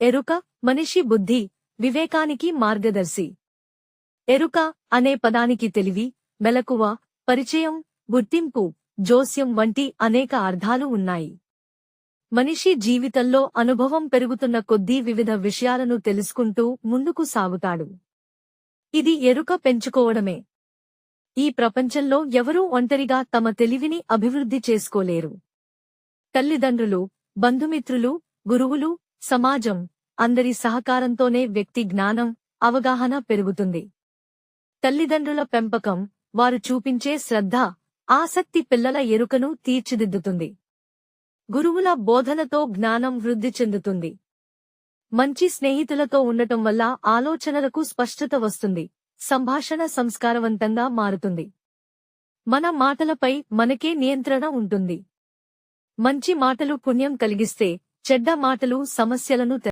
ఎరుక మనిషి బుద్ధి వివేకానికి మార్గదర్శి. ఎరుక అనే పదానికి తెలివి మెలకువ పరిచయం గుర్తింపు జోస్యం వంటి అనేక అర్థాలు ఉన్నాయి. మనిషి జీవితంలో అనుభవం పెరుగుతున్న కొద్దీ వివిధ విషయాలను తెలుసుకుంటూ ముందుకు సాగుతాడు. ఇది ఎరుక పెంచుకోవడమే. ఈ ప్రపంచంలో ఎవరూ ఒంటరిగా తమ తెలివిని అభివృద్ధి చేసుకోలేరు. తల్లిదండ్రులు బంధుమిత్రులు గురువులు సమాజం అందరి సహకారంతోనే వ్యక్తి జ్ఞానం అవగాహన పెరుగుతుంది. తల్లిదండ్రుల పెంపకం వారు చూపించే శ్రద్ధ ఆసక్తి పిల్లల ఎరుకను తీర్చిదిద్దుతుంది. గురువుల బోధనతో జ్ఞానం వృద్ధి చెందుతుంది. మంచి స్నేహితులతో ఉండటం వల్ల ఆలోచనలకు స్పష్టత వస్తుంది సంభాషణ సంస్కారవంతంగా మారుతుంది. మన మాటలపై మనకే నియంత్రణ ఉంటుంది. మంచి మాటలు పుణ్యం కలిగిస్తే చెడ్డ మాటలు సమస్యలను తె-